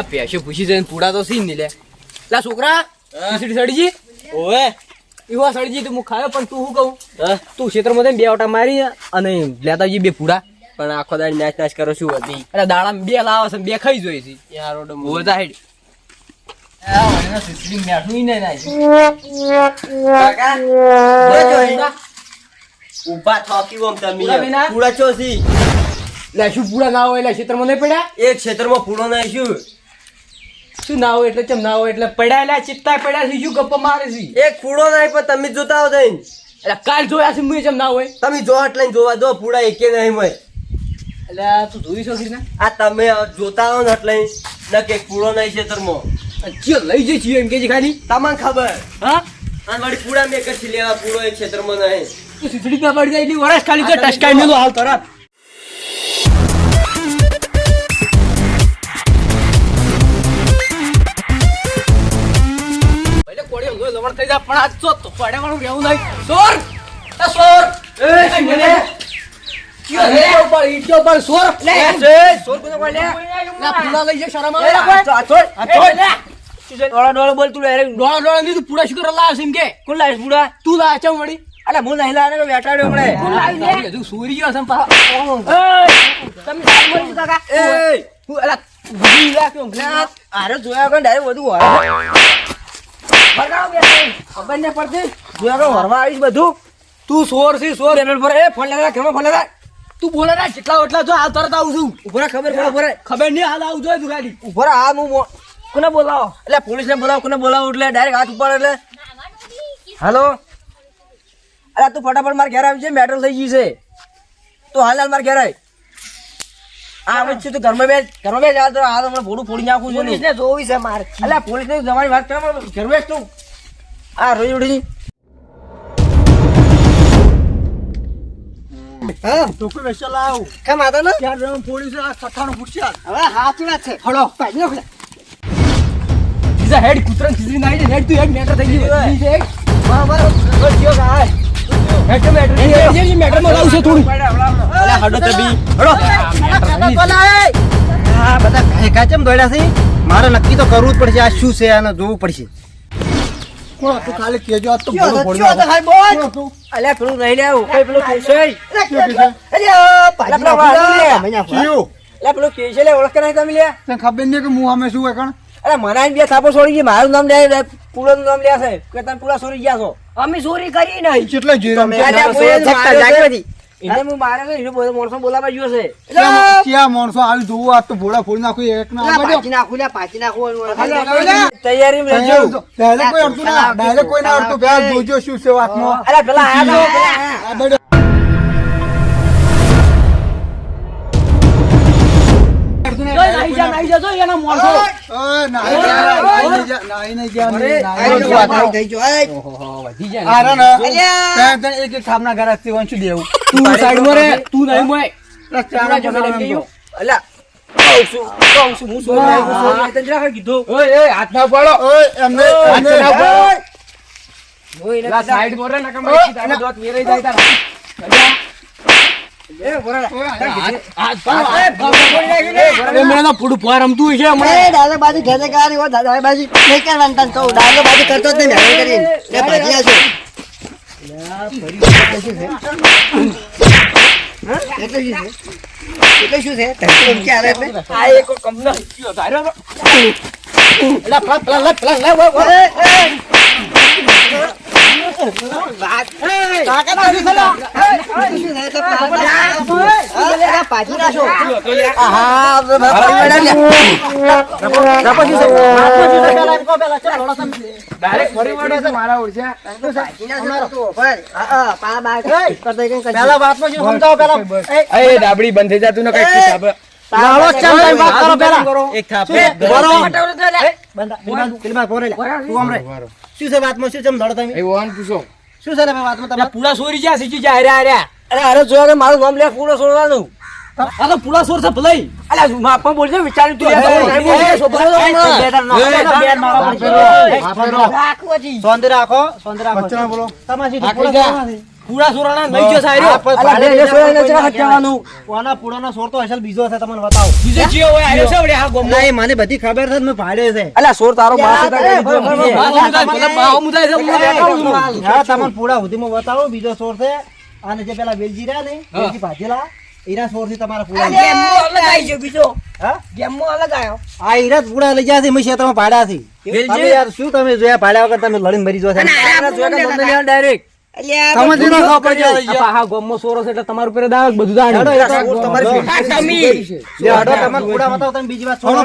આ પેશો પૂછી જઈને પૂડા તો નહીં લે લા છોકરા સડીજી ઓવે. એવા સડજી તું ખાયો પણ તું શું કહું? તું ક્ષેત્રમાં જઈને બે ઓટા મારી અને લેતા જઈએ બે પૂડા પણ આખો દાડ નાશ નાશ કરો શું હતી અરે દાડા બે લાવો છે બે ખાઈ જોઈ છે. યાર ઓડો હોવે તા હેડ. ઊભા થોકી ઓમ તમે. સી પૂડા ના હોય એટલે ક્ષેત્રમાં નહીં પડ્યા? એક ક્ષેત્રમાં પૂરો નાખ્યું શું ના હોય એટલે ચમ ના હોય એટલે પડ્યા ચિત્તા પડ્યા છે શું ગપ્પા મારે છે? એક પૂરો નહીં પણ તમે જોતા હોય તઈ એટલે કાલ જોયા છે મુજબ ચમ ના હોય. તમે જો એટલે જોવા દો પૂરા એકે નહીં મય એટલે તું જોઈ શકીશ ને? આ તમે જોતા હો ને એટલે ન કે પૂરો નહીં ક્ષેત્રમાં ચિયો લઈ જઈ છીએ એમ કે છે ખાલી. તમને ખબર? હા? અને વળી પૂડા મેં કશી લેવા પૂડો એક ક્ષેત્રમાં નહીં. તું ખીચડી ના પડી જાય એટલી વરસ ખાલી તો ટસકાઈ મેલું હાલ તરત પણ આજ તો તો પડેવાનું રહેવું નહીં. સોર! સોર! એ મને પર ઈટો પર સોર! લે! સોર કોને કોણ લે. ના પૂરા લઈ જાય શરમ એ આવે આ છોડ આ છોડ ડોળા ડોળા બોલ તું ડોળા ડોળા ની તું પૂરા શું કરવા લાવ છે એમ કે? કોણ લાવીશ પૂરા તું લા ચમ વળી. અલે હું નહીં લાવે વેટાડ્યો હમણે. તારી હજુ સૂરી ગયો છે તમે બોલ કાકા. એ! હું અલા ભૂલી લા કેમ આરે જોયા વગર ડાયરેક્ટ બધું હોય. ભરગાવ બે ખબર ને પડતી વગર વરમાં આવીશ બધું. તું સોર સોર. પેમેન્ટ પર એ ફોન લગા કેમાં ફોન લગા તું બોલે ના જેટલા એટલા જો હાલ તરત આવું છું. ઉભરા ખબર પડે ઉભરા ખબર નહીં હાલ આવું જોઈએ તું ઉભરા આ હું કોને બોલાવો? એટલે પોલીસને બોલાવો કોને બોલાવો એટલે ડાયરેક્ટ હાથ ઉપર એટલે. હાલો? અરે તું ફટાફટ મારા ઘેર આવી છે મેટર થઈ ગઈ છે. તું હાલ હાલ મારા ઘેર આવી આ છે ઘરમાં બે ઘરમાં બે જા તો આ તો હમણાં ભોળું ફોડી નાખું છું પોલીસને જોવી છે મારે એટલે પોલીસને જવાની વાત કરે ઘરમાં બેસ તું. આ રોઈ ઉડી હા. ટોકરી વેચા લાવ. કેમ આતા ને ત્યાં રમ પોલીસ આ સઠાણું ફૂટશે હવે વાત છે. હળો. પાડી નાખ બીજા હેડ કૂતરા ખીચડી નાખી દે હેડ તું હેડ મેટર થઈ ગયું. ઓય. હેડ. મારો મારો ઓય, જીઓ કા હાય. હેડ કે મેટર થઈ જે મેટરમાં લાવું થોડું અલા, હડો તો હડો. આ બધા કાંઈ કાચમ દોડ્યા છે મારે નક્કી તો કરવું જ પડશે આ શું છે આને જોવું પડશે તું ખાલી કેજો આ તો? બોલ. અલ્યા, પેલું નહીં લેવું. કઈ પેલું કેસે? અલ્યા, પાછળ પેલા વાળું લે. પેલું કેસે લે, ઓળખતા નહીં તમે લે? ખબર નહીં કે હું અમે શું એકણ અલ્યા, મને બે થાપો છોડી ગઈ. મારું નામ લે પૂરો નામ લે છે કે તમે પૂરા છોડી ગયા છો અમે ચોરી કરી નહીં કેટલા. એને હું છે, એને બધો માણસો બોલાવા ગયો છે ક્યાં માણસો આવી જોવું આ તો ભોળા ફોડી નાખું એક ના પાછી નાખું, લ્યા, પાછી નાખું. તૈયારીમાં રહેજો. ડાયરેક્ટ કોઈ અડતું ના ડાયરેક્ટ કોઈ ના અડતું પેલા જોજો શું છે વાતમાં અલ્યા, પેલા આયા તા, પેલા આયા. આ જા, એના માણસો. ઓય, જા, જા, જા, નહીં જા. ને. ત્યાં ત્યાં એક એક ઘર દેવું. તું રે, તું નહીં મોય. સાઈડ પર રે, નકર મારી તારે દોત વેરાઈ જાય તારા. એટલે શું છે? આ એક કંપનો. ડાબડી બંધ થઈ જતું ને એ. લાવો જ ભાઈ, વાત કરો પેલા. એક થાપ બરો. શું છે વાતમાં? શું છે? લડો તમે. એ વાન પૂછો. શું છે ભાઈ વાતમાં તમે પૂરા સોરી જ્યાં શીખી જાય હાર્યા હર્યા અરે અરે જોયા કે મારું નામ લે પૂરો છોડવાનું આ તો પૂરા સોર છે ભલે. અલા હું માપમાં બોલજો વિચાર્યું તું રાખો શાંતિ રાખો વચ્ચેના બોલો. તમારી પૂરો જા. પૂરા સોરાના લઈ ગયો સાહેબ ભાડે બીજા સોરાને કોઈ ચા ના હટવાનું. કોના પૂરાના સોર તો અસલ બીજો છે તમને બતાવો. બીજો જીઓ હોય આયો છે વળી આ ગોમ? નહીં મને બધી ખબર છે મે ભાડ્યો છે. અલા સોર તારો બાપ એ, બાહો મુદાય, છે, હું છું. તમને પૂરા સુધીમાં બતાવો બીજો સોર છે અને જે પેલા વેલજી રહ્યા ને વેલજી ભાજેલા એના સોરથી તમારા પૂરા હા? આ હીરા પૂરા લઈ ગયા છે મેં ક્ષેત્રમાં છે. તમે યાર શું તમે જોયા ભાડા વગર તમે લડીને મરી જો. છો તારા જોયા કે તમને લેવા direct. સમજી નો ખબર પડે આ પાહા ગોમમાં સોરો છે એટલે તમારું પેરે દાવ બધું દાણ. હેડો, એ તો સોર તમારી લો. ફેટી છે. લે, હેડો, તમારે પૂરા બતાવો તમે બીજી વાત છોડો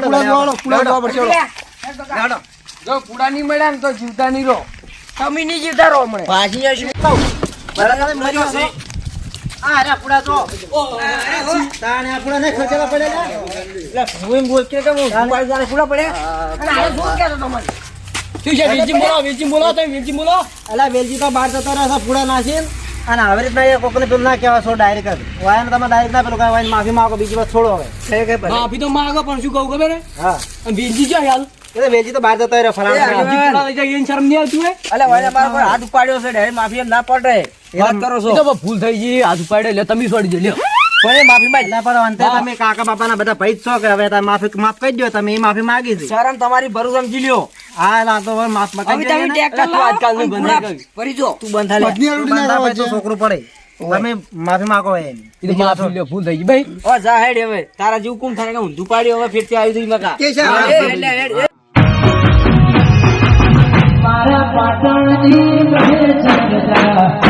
હેડો. જો પૂડા નહીં મળ્યા ને તો જીવતા નહીં રહો. તમે નહીં જીવતા રહો હમણાં. ભાજી જશું. બરાબર, તમે મર્યો છે. આ હેરા પૂરા જો. તાણે આ પૂરા નહીં ખર્ચેલા પડેલા? એટલે હું એમ બોલ કે કે હું ઉપાડી જાણે પૂરા પડ્યા? છે વેચી બોલો વેચી બોલો તમે વેચી બોલો અલા, વેલજી તો બહાર જતો રહે પૂરા નાખીને. અને આવી રીતના એ કોકને પેલું ના કહેવાય છો direct જ. વાયાને તમે direct ના પેલું કહેવાય, માફી માંગો બીજી વાત છોડો હવે? માફી તો માંગો પણ શું કહું ખબર હે? અને ક્યાં હાલ? વેલજી તો બહાર જતો રહ્યો એને શરમ નહીં આવતી હોય? અલા, વાળા મારા પર હાથ ઉપાડ્યો છે માફી ના પડે. વાત કરો છો. ભૂલ થઈ ગઈ હાથ ઉપાડે એટલે તમે છોડી દે લ્યો. માફી માંગી? એટલે પણ અંતે તમે કાકા બાપાના બધા ભાઈ છો કે હવે તમે માફી માફ કરી દો તમે એ માફી માંગી છે. શરમ તમારી ભરું સમજી લ્યો. હા તો હવે માફ હવે કરી તમે ટ્રેક્ટર લાવો, આજકાલનું અને બંધ કરી. જો. તું બંધ થા લે. બંધા પછી તો છોકરું પડે. તમે માફી માંગો એ માફી લ્યો ભૂલ થઈ ગઈ. ભાઈ. ઓ જા હેડ હવે. તારા જીવ કુમ થાય? કે ઊંધું પાડ્યો હવે ફેરથી આવી દઈ મકા. કે છે? હેડ, છે